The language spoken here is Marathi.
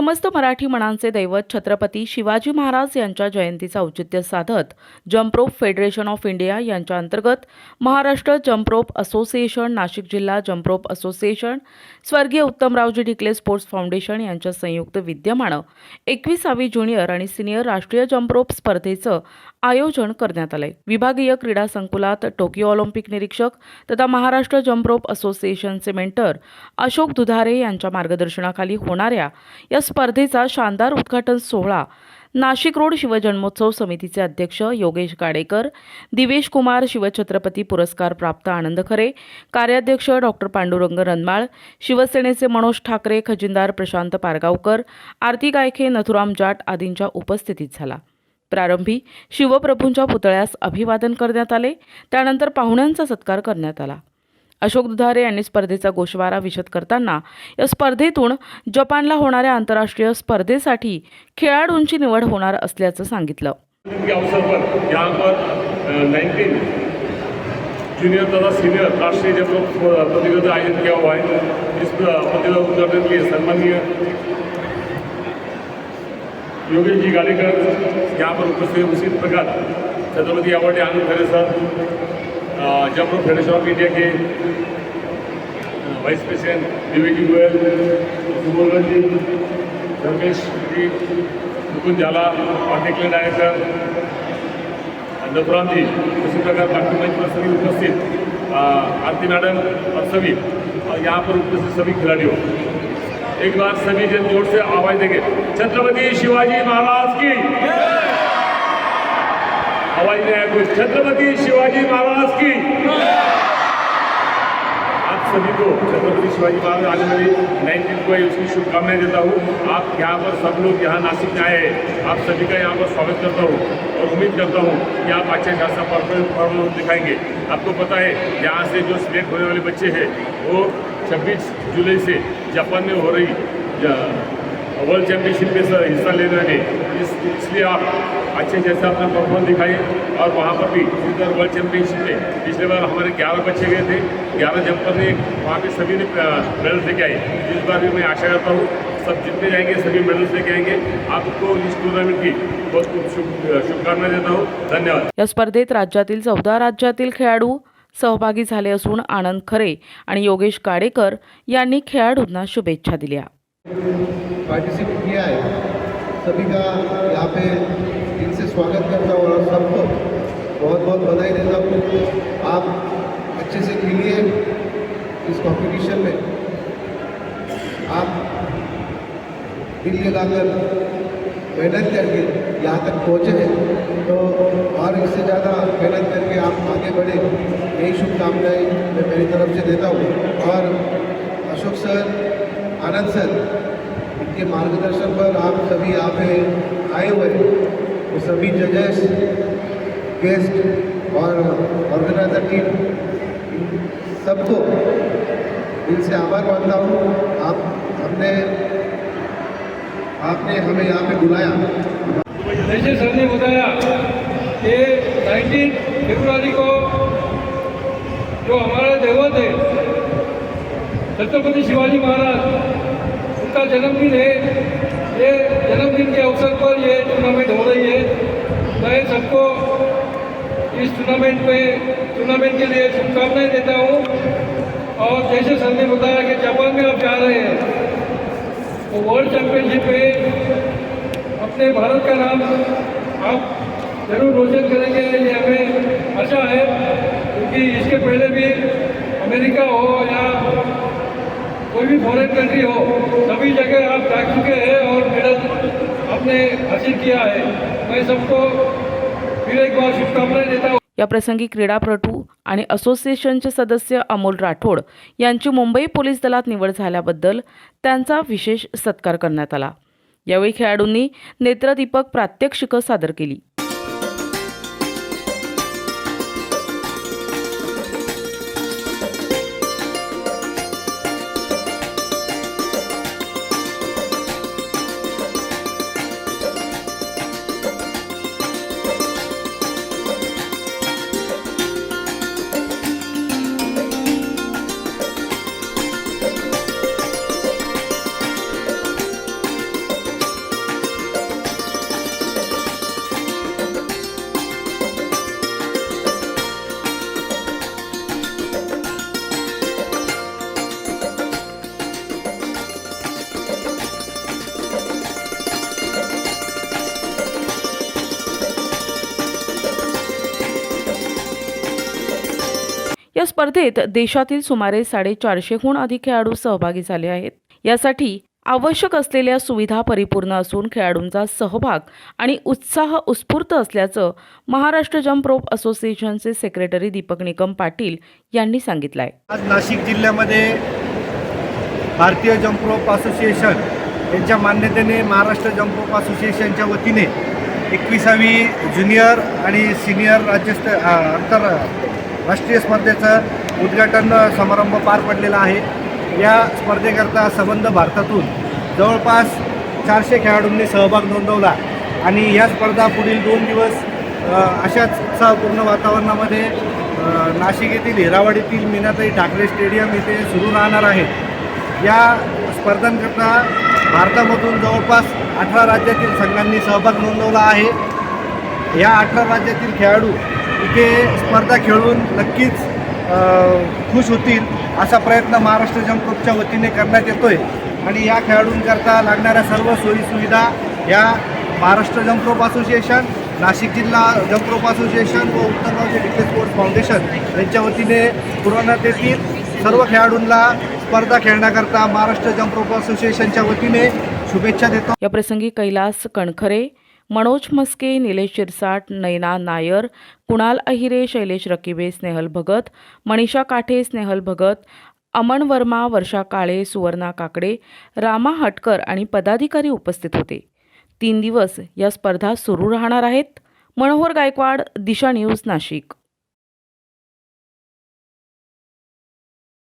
समस्त मराठी मनांचे दैवत छत्रपती शिवाजी महाराज यांच्या जयंतीचं औचित्य साधत जम्प्रोप फेडरेशन ऑफ इंडिया यांच्या अंतर्गत महाराष्ट्र जम्प्रोप असोसिएशन नाशिक जिल्हा जम्प्रोप असोसिएशन स्वर्गीय उत्तमरावजी ढिकले स्पोर्ट्स फाउंडेशन यांच्या संयुक्त विद्यमानं एकविसावी ज्युनियर आणि सिनियर राष्ट्रीय जम्प्रोप स्पर्धेचं आयोजन करण्यात आलंय. विभागीय क्रीडा संकुलात टोकियो ऑलिम्पिक निरीक्षक तथा महाराष्ट्र जम्प्रोप असोसिएशनचे मेंटर अशोक दुधारे यांच्या मार्गदर्शनाखाली होणाऱ्या या स्पर्धेचा शानदार उद्घाटन सोहळा नाशिक रोड शिवजन्मोत्सव समितीचे अध्यक्ष योगेश गाडेकर दिवेश कुमार शिवछत्रपती पुरस्कार प्राप्त आनंद खरे कार्याध्यक्ष डॉक्टर पांडुरंग रनमाळ शिवसेनेचे मनोज ठाकरे खजिनदार प्रशांत पारगावकर आरती गायखे नथुराम जाट आदींच्या उपस्थितीत झाला. प्रारंभी शिवप्रभूंच्या पुतळ्यास अभिवादन करण्यात आले. त्यानंतर पाहुण्यांचा सत्कार करण्यात आला. अशोक दुधारे यांनी स्पर्धेचा गोषवारा विशद करताना या स्पर्धेतून जपानला होणाऱ्या आंतरराष्ट्रीय स्पर्धेसाठी खेळाडूंची निवड होणार असल्याचं सांगितलं. जूनियर तथा सीनियर राष्ट्रीय जब प्रतियोगिता आयोजित किया हुआ है इस प्रतियोगिता उद्घाटन के लिए सम्मानीय योगेश जी यहाँ पर उपस्थित उसी प्रकार Chhatrapati awardee Anand Khare sir Jaipur federation of India K vice president Divesh Goyal सुमोलन जी रमेश जी मुकुंद झाला पार्टिकुलर डायरेक्टर नथुराम जी उसी प्रकार बाकी मंच पर सभी उपस्थित आरती मैडम और सभी और यहाँ पर उपस्थित सभी खिलाड़ियों एक बार सभी जन ज़ोर से आवाज़ देंगे। छत्रपति शिवाजी महाराज की। आवाज़ नहीं कुछ। छत्रपति शिवाजी महाराज की। आप सभी को छत्रपति शिवाजी महाराज आने वाली नाइनटीन को उसकी शुभकामनाएँ देता हूँ। आप यहाँ पर सब लोग यहाँ नासिक में आए। आप सभी का यहाँ पर स्वागत करता हूँ और उम्मीद करता हूँ कि आप अच्छे खासा परफॉर्मेंस दिखाएँगे। आपको पता है, यहाँ से जो सिलेक्ट होने वाले बच्चे हैं, वो 26 जुलाई से जापान में हो रही वर्ल्ड चैम्पियनशिप में सर हिस्सा ले रहे हैं। इस इसलिए आप अच्छे जैसे अपना परफॉर्म दिखाइए और वहाँ पर भी इधर वर्ल्ड चैम्पियनशिप में पिछले बार हमारे 11 बच्चे गए थे 11 जंपर ने वहाँ पे सभी ने मेडल्स लेके आए। इस बार भी मैं आशा करता हूँ सब जितने जाएंगे सभी मेडल्स लेके आएंगे। आपको इस टूर्नामेंट की बहुत खूब शुभ देता हूँ। धन्यवाद। या स्पर्धेत राज्यातील चौदा राज्यातील खेळाडू सहभागी झाले असून आनंद खरे आणि योगेश काडेकर यांनी खेळाडूंना शुभेच्छा दिल्या. पार्टिसिपेट किया है सभी का यहाँ पे दिल से स्वागत करता हूँ और सबको बहुत बहुत बधाई देता हूँ। आप अच्छे से खेलिए इस कंपटीशन में। आप दिल लगाकर मेहनत करके यहाँ तक पहुँचे हैं। तो और इससे ज़्यादा मेहनत करके आप आगे बढ़े, यही शुभकामनाएँ मैं मेरी तरफ़ से देता हूँ। और अशोक सर, आनंद सर, इनके मार्गदर्शन पर आप सभी यहाँ पे आए हुए वो सभी जजेस, गेस्ट और ऑर्गेनाइजर टीम सबको दिल से आभार मानता हूँ। आप हमने, आपने हमें यहाँ पे बुलाया। जैसे सर ने बताया कि 19 फरवरी को जो हमारे देवत है, छत्रपति शिवाजी महाराज, उनका जन्मदिन है। ये जन्मदिन के अवसर पर ये टूर्नामेंट हो रही है। मैं सबको इस टूर्नामेंट में टूर्नामेंट के लिए शुभकामनाएँ देता हूँ। और जैसे सर ने बताया कि जापान में आप जा रहे हैं तो वर्ल्ड चैंपियनशिप में अपने भारत का नाम आप जरूर रोशन करेंगे ये हमें आशा है क्योंकि इसके पहले भी अमेरिका हो या कोई भी फॉरेन कंट्री हो सभी जगह आप जा चुके हैं और मेडल आपने हासिल किया है। मैं सबको फिर एक बार शुभकामनाएं देता हूँ। या प्रसंगी क्रीडापटू आणि असोसिएशनचे सदस्य अमोल राठोड यांची मुंबई पोलीस दलात निवड झाल्याबद्दल त्यांचा विशेष सत्कार करण्यात आला. यावेळी खेळाडूंनी नेत्रदीपक प्रात्यक्षिकं सादर केली. स्पर्धेत देशातील सुमारे साडेचारशेहून अधिक खेळाडू सहभागी झाले आहेत. यासाठी आवश्यक असलेल्या सुविधा परिपूर्ण असून खेळाडूंचा सहभाग आणि उत्साह उत्स्फूर्त असल्याचं महाराष्ट्र जम्प रोप असोसिएशनचे सेक्रेटरी दीपक निकम पाटील यांनी सांगितलं आहे आज नाशिक जिल्ह्यामध्ये भारतीय जम्परोप असोसिएशन यांच्या मान्यतेने महाराष्ट्र जम्परोप असोसिएशनच्या वतीने एकविसावी ज्युनियर आणि सिनियर राज्यस्त आंतर राष्ट्रीय स्पर्धेचं उद्घाटन समारंभ पार पडलेला आहे. या स्पर्धेकरता संबंध भारतातून जवळपास चारशे खेळाडूंनी सहभाग नोंदवला आणि या स्पर्धा पुढील दोन दिवस अशाच उत्साहपूर्ण वातावरणामध्ये नाशिक येथील हिरावाडीतील मीनाताई ठाकरे स्टेडियम येथे सुरू राहणार आहे. या स्पर्धांकरता भारतामधून जवळपास अठरा राज्यातील संघांनी सहभाग नोंदवला आहे. या अठरा राज्यातील खेळाडू इथे स्पर्धा खेळून नक्कीच खुश होतील असा प्रयत्न महाराष्ट्र जम्परोपच्या वतीने करण्यात येतोय. आणि या खेळाडूंकरता लागणाऱ्या सर्व सोयीसुविधा या महाराष्ट्र जम्परोप असोसिएशन नाशिक जिल्हा जम्परोप असोसिएशन व उत्तरगावचे डिफेन्स स्पोर्ट्स फाउंडेशन यांच्या वतीने पुरवण्यात येतील. सर्व खेळाडूंना स्पर्धा खेळण्याकरता महाराष्ट्र जम्परोप असोसिएशनच्या वतीने शुभेच्छा देतो. याप्रसंगी कैलास कणखरे मनोज मस्के निलेश शिरसाट नयना नायर कुणाल अहिरे शैलेश रकिबे स्नेहल भगत मनीषा काठे स्नेहल भगत अमन वर्मा वर्षा काळे सुवर्णा काकडे रामा हटकर आणि पदाधिकारी उपस्थित होते. तीन दिवस या स्पर्धा सुरू राहणार आहेत. मनोहर गायकवाड दिशा न्यूज नाशिक.